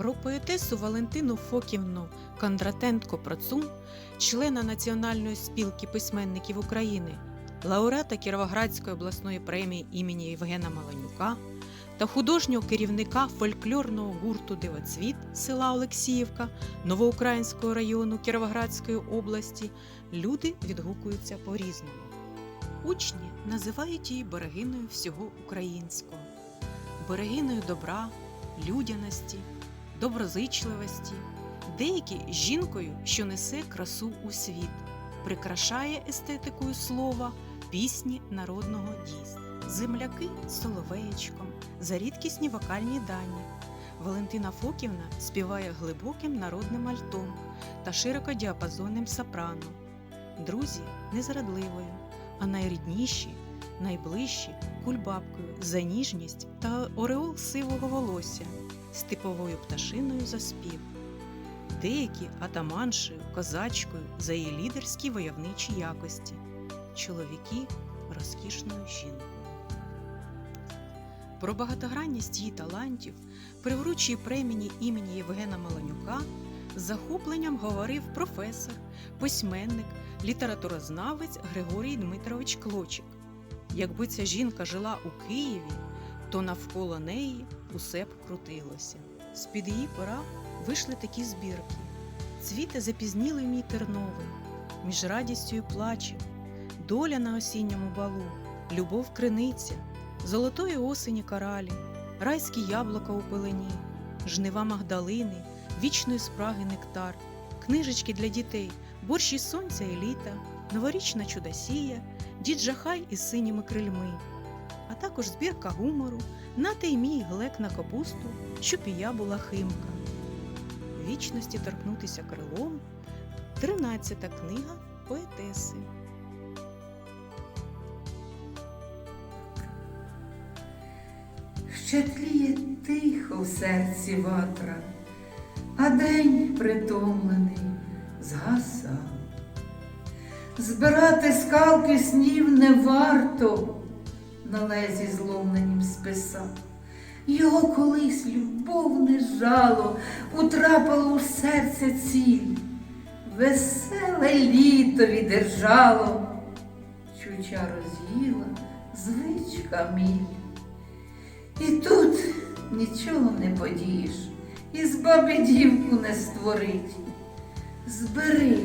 Про поетесу Валентину Фоківну Кондратенко Процун, члена Національної спілки письменників України, лауреата Кіровоградської обласної премії імені Євгена Маланюка та художнього керівника фольклорного гурту Дивоцвіт села Олексіївка Новоукраїнського району Кіровоградської області люди відгукуються по-різному. Учні називають її берегиною всього українського, берегиною добра, людяності, доброзичливості, деякі жінкою, що несе красу у світ, прикрашає естетикою слова пісні народного дійства. Земляки з соловеєчком, за рідкісні вокальні дані. Валентина Фоківна співає глибоким народним альтом та широкодіапазонним сопрано. Друзі незрадливою, а найрідніші, найближчі кульбабкою за ніжність та ореол сивого волосся з типовою пташиною за спів. Деякі атаманшею, козачкою за її лідерські войовничі якості, чоловіки розкішною жінкою. Про багатогранність її талантів при врученні премії імені Євгена Маланюка з захопленням говорив професор, письменник, літературознавець Григорій Дмитрович Клочик. Якби ця жінка жила у Києві, то навколо неї усе б крутилося. З-під її пора вийшли такі збірки: цвіте запізнілий мій терновий, між радістю і плачем, доля на осінньому балу, любов криниця, золотої осені коралі, райські яблука у пелені, жнива Магдалини, вічної спраги нектар, книжечки для дітей, борщ із сонця і літа, новорічна чудосія, дід Жахай із синіми крильми, а також збірка гумору, нате й мій глек на капусту, щоб і я була химка. Вічності торкнутися крилом. Тринадцята книга поетеси. Ще тліє тихо в серці ватра, а день притомлений згасав. Збирати скалки снів не варто на лезі зломленім списа. Його колись любовне жало утрапило у серце ціль, веселе літо віддержало, чуча роз'їла звичка міль. І тут нічого не подієш, із баби дівку не створить. Збери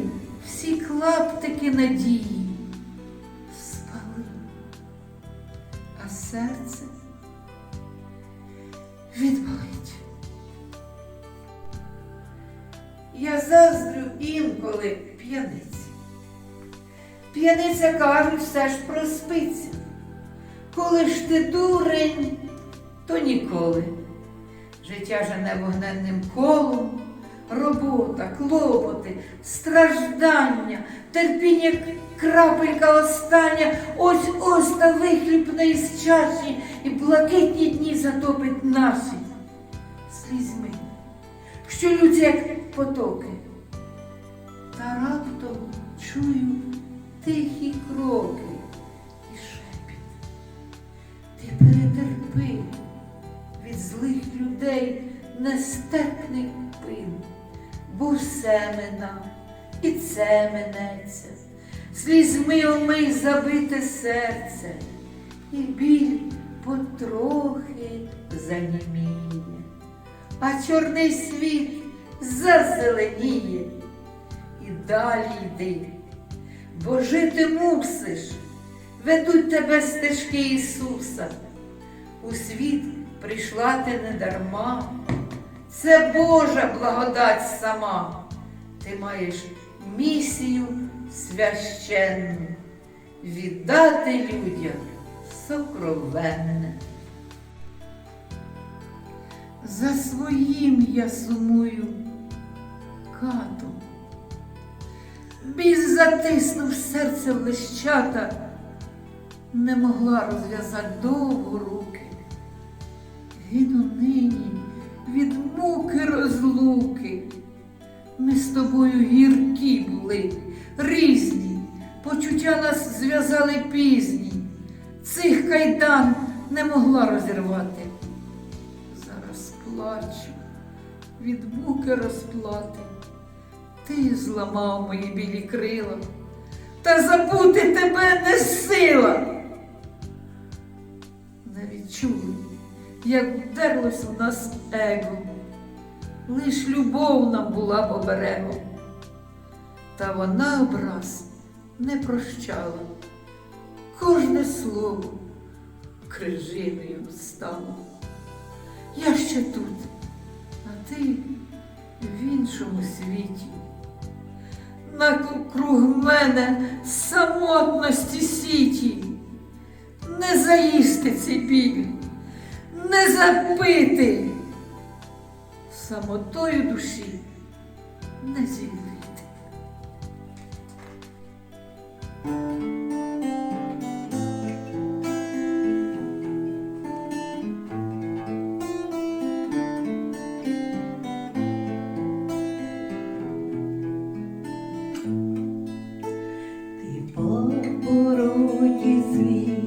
всі клаптики надії, серце відболить. Я заздрю інколи п'яниці. П'яниця кажуть, все ж проспиться. Коли ж ти дурень, то ніколи. Життя жене вогненним колом, робота, клопоти, страждання, терпіння крапелька остання, ось ось та вихліпне із чаші, і блакитні дні затопить наші слізьми, що лються, як потоки. Та раптом чую тихі кроки і шепіт. Ти перетерпи від злих людей нестерпний пин, бо все мина, і це минеться, слізьми омий забите серце, і біль потрохи заніміє, а чорний світ зазеленіє. І далі йди, бо жити мусиш ведуть тебе стежки Ісуса. У світ прийшла ти не дарма, це Божа благодать сама. Ти маєш місію священну віддати людям сокровенне. За своїм я сумую катом. Біль затиснув серце лищата, не могла розв'язати довго руки. Гину нині від муки розлуки. Ми з тобою гіркі були, різні, почуття нас зв'язали пізні. Цих кайдан не могла розірвати. Зараз плачу, від муки розплати. Ти зламав мої білі крила, та забути тебе не сила. Не відчули, як вдерлось у нас его, лиш любов нам була поберегом, та вона образ не прощала, кожне слово крижиною стало. Я ще тут, а ти в іншому світі. На круг мене самотності сіті, не заїсти цей біль, не запити, самотою душі не зігріти. Ти по пороті світ,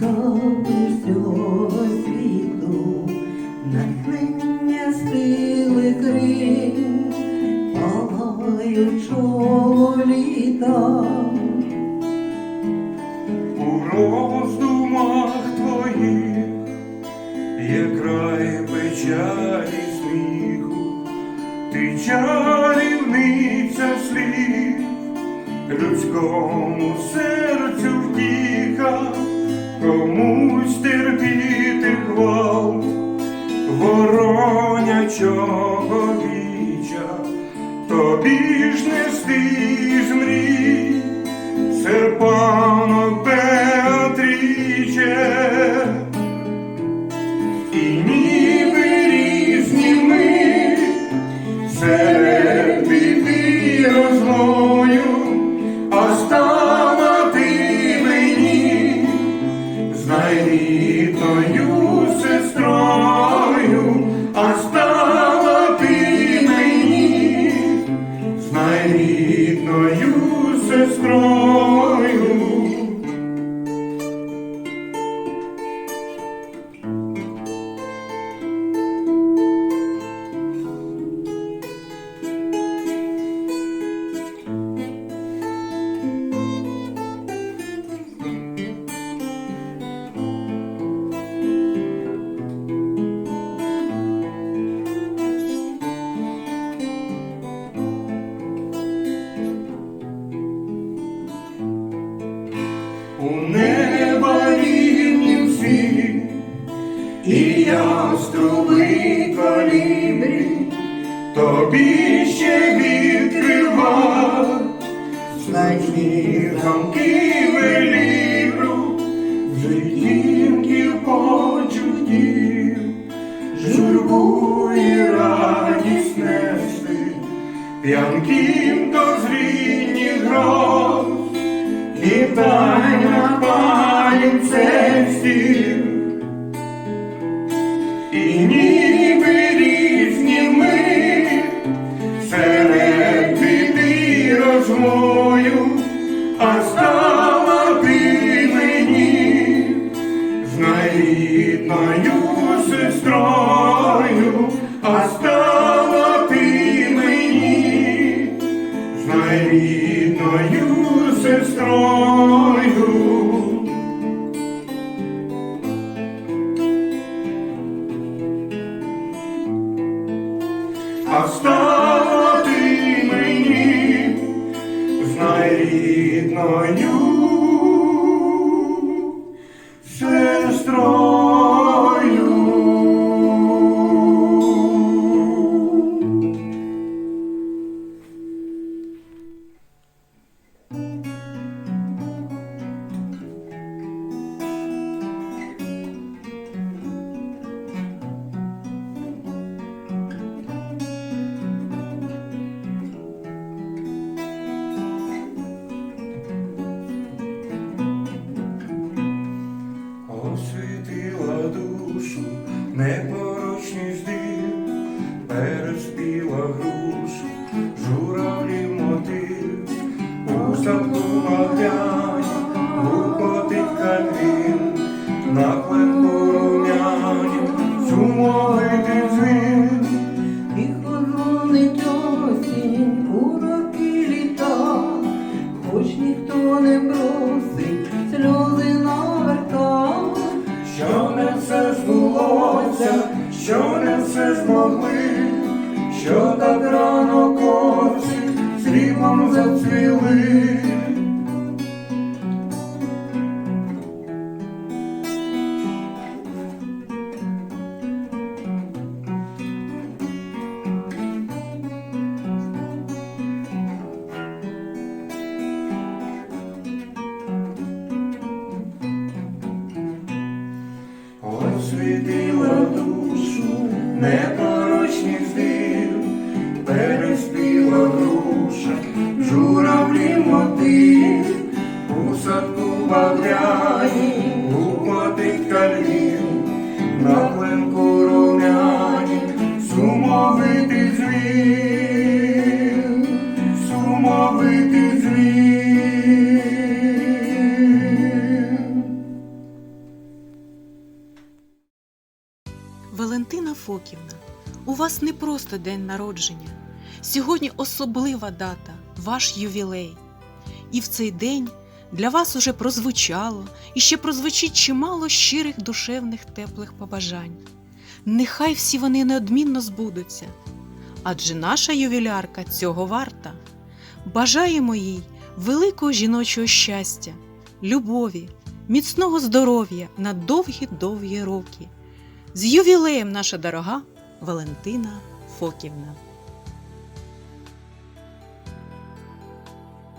капель всього світу, натхнення сили крил палаючого літа. У роздумах твоїх є край печалі сміху, ти чарівниця слів, людському серцю втіха, комусь терпіти гвалт, воронячого віча, тобі ж нести з мрій серпанок Беатріче, і Christ. We. Зацвіли. Освітила душу непорочних Валентина у вас не просто день народження. Сьогодні особлива дата, ваш ювілей. І в цей день для вас уже прозвучало і ще прозвучить чимало щирих душевних теплих побажань. Нехай всі вони неодмінно збудуться, адже наша ювілярка цього варта. Бажаємо їй великого жіночого щастя, любові, міцного здоров'я на довгі-довгі роки. З ювілеєм наша дорога Валентина Фоківна.